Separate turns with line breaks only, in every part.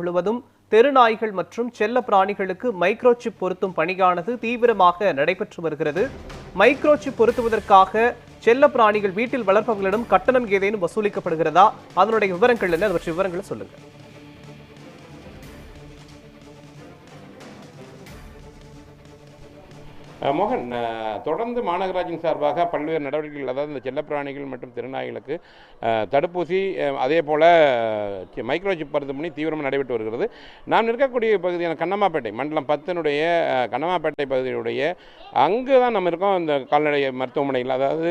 முழுவதும் தெருநாய்கள் மற்றும் செல்ல பிராணிகளுக்கு மைக்ரோசிப் பொருத்தும் பணியானது தீவிரமாக நடைபெற்று வருகிறது. மைக்ரோசிப் பொருத்துவதற்காக செல்ல பிராணிகள் வீட்டில் வளர்ப்பவர்களிடம் கட்டணம் ஏதேனும் வசூலிக்கப்படுகிறதா? அதனுடைய விவரங்கள் என்ன? அது பற்றிய விவரங்களை சொல்லுங்க
மோகன் தொடர்ந்து மாநகராட்சியின் சார்பாக பல்வேறு நடவடிக்கைகள் அதாவது இந்த செல்லப்பிராணிகள் மற்றும் திருநாய்களுக்கு தடுப்பூசி அதே போல் மைக்ரோசிப் பண்ணி தீவிரமாக நடைபெற்று வருகிறது. நாம் இருக்கக்கூடிய பகுதியான கண்ணம்மாப்பேட்டை மண்டலம் பத்தினுடைய கண்ணம்மாப்பேட்டை பகுதியுடைய அங்கு தான் நம்ம இருக்கோம். இந்த கால்நடை மருத்துவமனைகள் அதாவது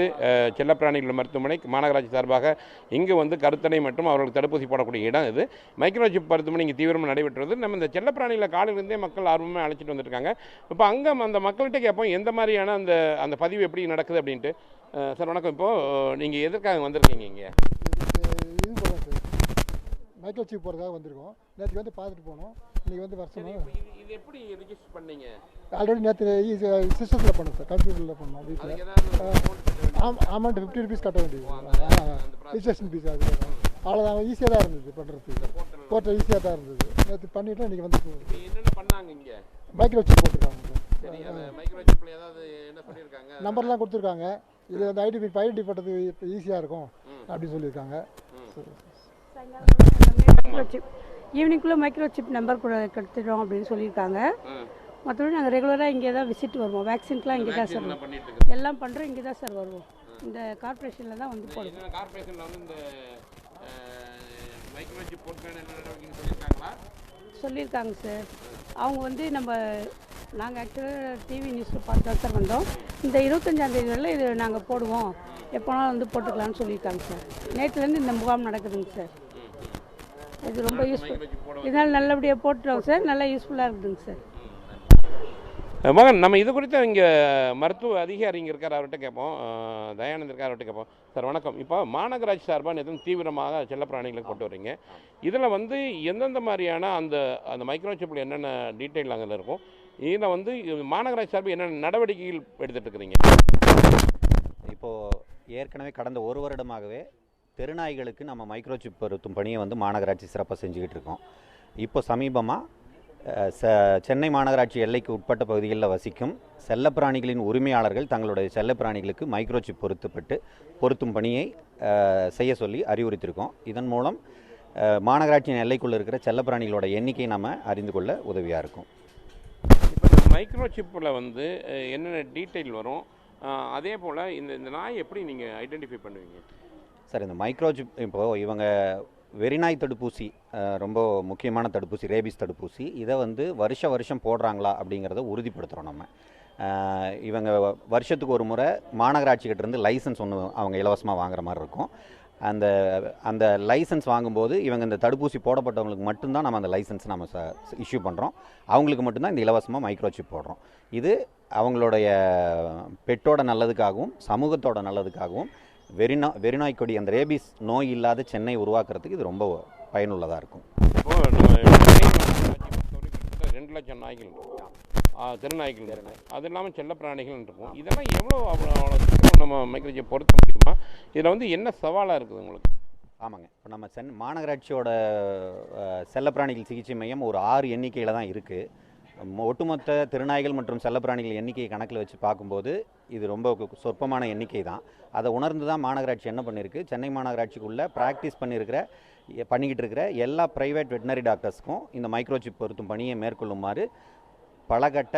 செல்லப்பிராணிகள் மருத்துவமனை மாநகராட்சி சார்பாக இங்கு வந்து கருத்தடை மற்றும் அவர்களுக்கு தடுப்பூசி போடக்கூடிய இடம் இது. மைக்ரோசிப் மருத்துவமனை இங்கே தீவிரமாக நடைபெற்றது நம்ம இந்த செல்லப்பிராணிகளை காலையிலிருந்தே மக்கள் ஆர்வமாக அழைச்சிட்டு வந்துருக்காங்க. இப்போ அங்கே அந்த மக்கள்கிட்ட கேட்போம் எந்த மாதிரியான அந்த அந்த பதிவு எப்படி நடக்குது அப்படின்ட்டு சார் வணக்கம். இப்போது நீங்கள் எதற்காக வந்திருக்கீங்க இங்கே?
இது போகிறோம் சார். மைக்ரோ சிப் போகிறதுக்காக வந்திருக்கோம். நேற்று வந்து பார்த்துட்டு போனோம். இன்றைக்கி வந்து வர சொன்னோம்
இது எப்படி ரிஜிஸ்டர் பண்ணீங்க?
ஆல்ரெடி நேற்று சிஸ்டத்தில் பண்ணோம் சார். கம்ப்யூட்டரில் பண்ணோம். வீட்டில் ஆம் அமௌண்ட் ஃபிஃப்டி ருபீஸ் கட்ட வேண்டியது. ரிஜிஸ்ட்ரேஷன் ஃபீஸ் அது அவ்வளோதான் ஈஸியாக தான் இருந்தது பண்ணுறதுக்கு போர்ட்டல் ஈஸியாக தான் இருந்தது. நேற்று பண்ணிவிட்டு இன்றைக்கி வந்து
என்னென்ன பண்ணாங்க இங்கே?
மைக்ரோ சிப் போட்டிருக்காங்க. சார்
அந்த மைக்ரோசிப்பில் ஏதாவது என்ன சொல்லியிருக்காங்க
நம்பர்லாம் கொடுத்துருக்காங்க. இது வந்து ஐடி ஐடி பண்ணுறது இப்போ ஈஸியாக இருக்கும் அப்படின்னு சொல்லியிருக்காங்க.
மைக்ரோசிப் ஈவினிங்குள்ளே மைக்ரோசிப் நம்பர் கூட கொடுத்துட்டோம் அப்படின்னு சொல்லியிருக்காங்க. மற்றபடி நாங்கள் ரெகுலராக இங்கே தான் விசிட் வருவோம். வேக்சின்க்கெலாம் இங்கே தான் சார்.
பண்ணிட்டு
எல்லாம் பண்ணுறோம் இங்கே தான் சார் வருவோம். இந்த கார்ப்பரேஷனில் தான் வந்து போடுவோம்
கார்பரேஷனில் வந்து இந்த
சொல்லியிருக்காங்க சார். அவங்க வந்து நம்ம நாங்கள் ஆக்சுவலாக டிவி நியூஸில் பார்த்து தான் சார் வந்தோம். இந்த இருபத்தஞ்சாந்தேதி வரல இது நாங்கள் போடுவோம். எப்போனாலும் வந்து போட்டுக்கலாம்னு சொல்லியிருக்காங்க சார். நேற்றுலேருந்து இந்த முகாம் நடக்குதுங்க சார். இது ரொம்ப யூஸ்ஃபுல் இதனால் நல்லபடியாக போட்டுட்டோம் சார். நல்லா யூஸ்ஃபுல்லாக இருக்குதுங்க சார்.
மகன் நம்ம இது குறித்து இங்கே மருத்துவ அதிகாரி இங்கே இருக்கார் அவர்கிட்ட கேட்போம். தயானந்த் இருக்கார் அவர்கிட்ட கேட்போம். சார் வணக்கம். இப்போ மாநகராட்சி சார்பாக எதுவும் தீவிரமாக செல்லப்பிராணிகளுக்கு கொண்டு வரீங்க. இதில் வந்து எந்தெந்த மாதிரியான அந்த அந்த மைக்ரோசிப்பில் என்னென்ன டீட்டெயில் அங்கே இருக்கும்? இதில் வந்து மாநகராட்சி சார்பு என்னென்ன நடவடிக்கைகள் எடுத்துகிட்டு இருக்கிறீங்க?
இப்போது ஏற்கனவே கடந்த ஒரு வருடமாகவே தெருநாய்களுக்கு நம்ம மைக்ரோசிப் பொருத்தும் பணியை வந்து மாநகராட்சி சிறப்பாக செஞ்சுக்கிட்டு இருக்கோம். இப்போ சமீபமாக ச சென்னை மாநகராட்சி எல்லைக்கு உட்பட்ட பகுதிகளில் வசிக்கும் செல்லப்பிராணிகளின் உரிமையாளர்கள் தங்களுடைய செல்லப்பிராணிகளுக்கு மைக்ரோசிப் பொருத்தப்பட்டு பொருத்தும் பணியை செய்ய சொல்லி அறிவுறுத்தியிருக்கோம். இதன் மூலம் மாநகராட்சியின் எல்லைக்குள்ளே இருக்கிற செல்லப்பிராணிகளோட எண்ணிக்கையை நம்ம அறிந்து கொள்ள உதவியாக இருக்கும்.
இப்போ மைக்ரோசிப்பில் வந்து என்னென்ன டீட்டெயில் வரும்? அதே போல் இந்த இந்த நாய் எப்படி நீங்கள் ஐடென்டிஃபை பண்ணுவீங்க?
சார் இந்த மைக்ரோசிப் இப்போது இவங்க வெறிநாய் தடுப்பூசி ரொம்ப முக்கியமான தடுப்பூசி ரேபிஸ் தடுப்பூசி இதை வந்து வருஷ வருஷம் போடுறாங்களா அப்படிங்கிறத உறுதிப்படுத்துகிறோம் நம்ம. இவங்க வருஷத்துக்கு ஒரு முறை மாநகராட்சிக்கிட்டேருந்து லைசன்ஸ் ஒன்று அவங்க இலவசமாக வாங்குற மாதிரி இருக்கும். அந்த அந்த லைசன்ஸ் வாங்கும்போது இவங்க இந்த தடுப்பூசி போடப்பட்டவங்களுக்கு மட்டும்தான் நம்ம அந்த லைசன்ஸ் நம்ம இஷ்யூ பண்ணுறோம் அவங்களுக்கு மட்டும்தான் இந்த இலவசமாக மைக்ரோச்சிப் போடுறோம். இது அவங்களுடைய பெட்டோட நல்லதுக்காகவும் சமூகத்தோட நல்லதுக்காகவும் வெறிநா வெறிநாய் கொடி அந்த ரேபிஸ் நோய் இல்லாத சென்னை உருவாக்குறதுக்கு இது ரொம்ப பயனுள்ளதாக இருக்கும்.
ரெண்டு லட்சம் நாய்கள் தெருநாய்கள். அது இல்லாமல் செல்லப்பிராணிகள் இருக்கும். இதெல்லாம் எவ்வளோ அவ்வளோ நம்ம மைக்ரோஜிப் பொருத்த முடியுமா? இதில் வந்து என்ன சவாலாக இருக்குது உங்களுக்கு?
ஆமாங்க. இப்போ நம்ம சென் மாநகராட்சியோட செல்லப்பிராணிகள் சிகிச்சை மையம் ஒரு ஆறு எண்ணிக்கையில் தான் இருக்குது ஒட்டுமொத்த திருநாய்கள் மற்றும் செல்லப்பிராணிகள் எண்ணிக்கையை கணக்கில் வச்சு பார்க்கும்போது இது ரொம்ப சொற்பமான எண்ணிக்கை தான். அதை உணர்ந்து தான் மாநகராட்சி என்ன பண்ணியிருக்கு சென்னை மாநகராட்சிக்குள்ளே ப்ராக்டிஸ் பண்ணியிருக்கிற பண்ணிக்கிட்டு இருக்கிற எல்லா ப்ரைவேட் வெட்டினரி டாக்டர்ஸ்க்கும் இந்த மைக்ரோசிப் பொருத்தும் பணியை மேற்கொள்ளுமாறு பலகட்ட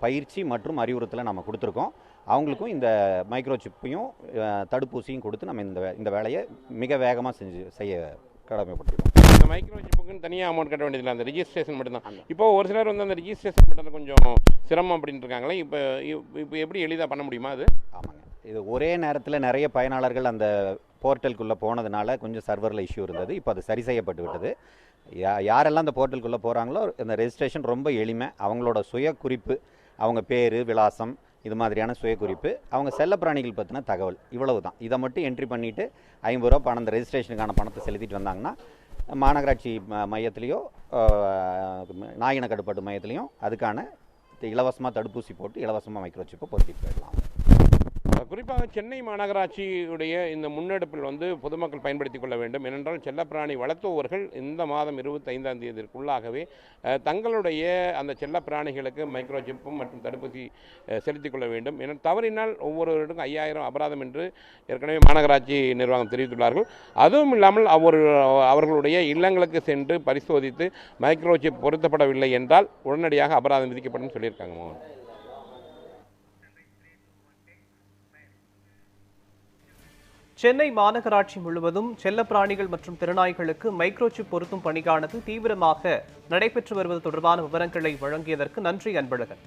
பயிற்சி மற்றும் அறிவுறுத்தலை நம்ம கொடுத்துருக்கோம். அவங்களுக்கும் இந்த மைக்ரோசிப்பையும் தடுப்பூசியும் கொடுத்து நம்ம இந்த வே- இந்த வேலையை மிக வேகமாக செஞ்சு செய்ய கடமைப்பட்டிருக்கோம்.
இந்த மைக்ரோஜிப்புக்குன்னு தனியாக அமௌண்ட் கட்ட வேண்டியதில்லை. அந்த ரிஜிஸ்ட்ரேஷன் மட்டும்தான். இப்போ ஒரு சிலர் வந்து அந்த ரிஜிஸ்ட்ரேஷன் பண்ணுறது கொஞ்சம் சிரமம் அப்படின்ட்டு இருக்காங்களே இப்போ இப்போ எப்படி எளிதாக பண்ண முடியுமா அது?
ஆமாங்க. இது ஒரே நேரத்தில் நிறைய பயனாளர்கள் அந்த போர்ட்டலுக்குள்ளே போனதுனால கொஞ்சம் சர்வரில் இஷ்யூ இருந்தது. இப்போ அது சரி செய்யப்பட்டு விட்டது. யா யாரெல்லாம் அந்த போர்ட்டலுக்குள்ளே போகிறாங்களோ இந்த ரெஜிஸ்ட்ரேஷன் ரொம்ப எளிமை. அவங்களோட சுய குறிப்பு அவங்க பேர் விலாசம் இது மாதிரியான சுய குறிப்பு அவங்க செல்லப்பிராணிகள் பற்றின தகவல் இவ்வளவு தான் இதை மட்டும் என்ட்ரி பண்ணிவிட்டு ஐம்பது ரூபா பணம் அந்த ரெஜிஸ்ட்ரேஷனுக்கான பணத்தை செலுத்திட்டு வந்தாங்கன்னா மாநகராட்சி ம- மையத்திலையோ நாயின கட்டுப்பாட்டு மையத்திலையும் அதுக்கான இலவசமாக தடுப்பூசி போட்டு இலவசமாக மைக்ரோசிப்பை பொருத்திட்டு போயிடலாம்.
குறிப்பாக சென்னை மாநகராட்சியுடைய இந்த முன்னெடுப்பில் வந்து பொதுமக்கள் பயன்படுத்திக் கொள்ள வேண்டும். ஏனென்றால் செல்லப்பிராணி வளர்த்துபவர்கள் இந்த மாதம் இருபத்தைந்தாம் தேதிக்குள்ளாகவே தங்களுடைய அந்த செல்லப்பிராணிகளுக்கு மைக்ரோசிப்பும் மற்றும் தடுப்பூசி செலுத்திக் கொள்ள வேண்டும். என தவறினால் ஒவ்வொருவருக்கும் ஐயாயிரம் அபராதம் என்று ஏற்கனவே மாநகராட்சி நிர்வாகம் தெரிவித்துள்ளார்கள். அதுவும் இல்லாமல் அவர் அவர்களுடைய இல்லங்களுக்கு சென்று பரிசோதித்து மைக்ரோசிப் பொருத்தப்படவில்லை என்றால் உடனடியாக அபராதம் விதிக்கப்படும் சொல்லியிருக்காங்க மோகன்.
சென்னை மாநகராட்சி முழுவதும் செல்லப்பிராணிகள் மற்றும் திறனாய்களுக்கு மைக்ரோசிப் பொருத்தும் பணியானது தீவிரமாக நடைபெற்று வருவது தொடர்பான விவரங்களை வழங்கியதற்கு நன்றி அன்பழகன்.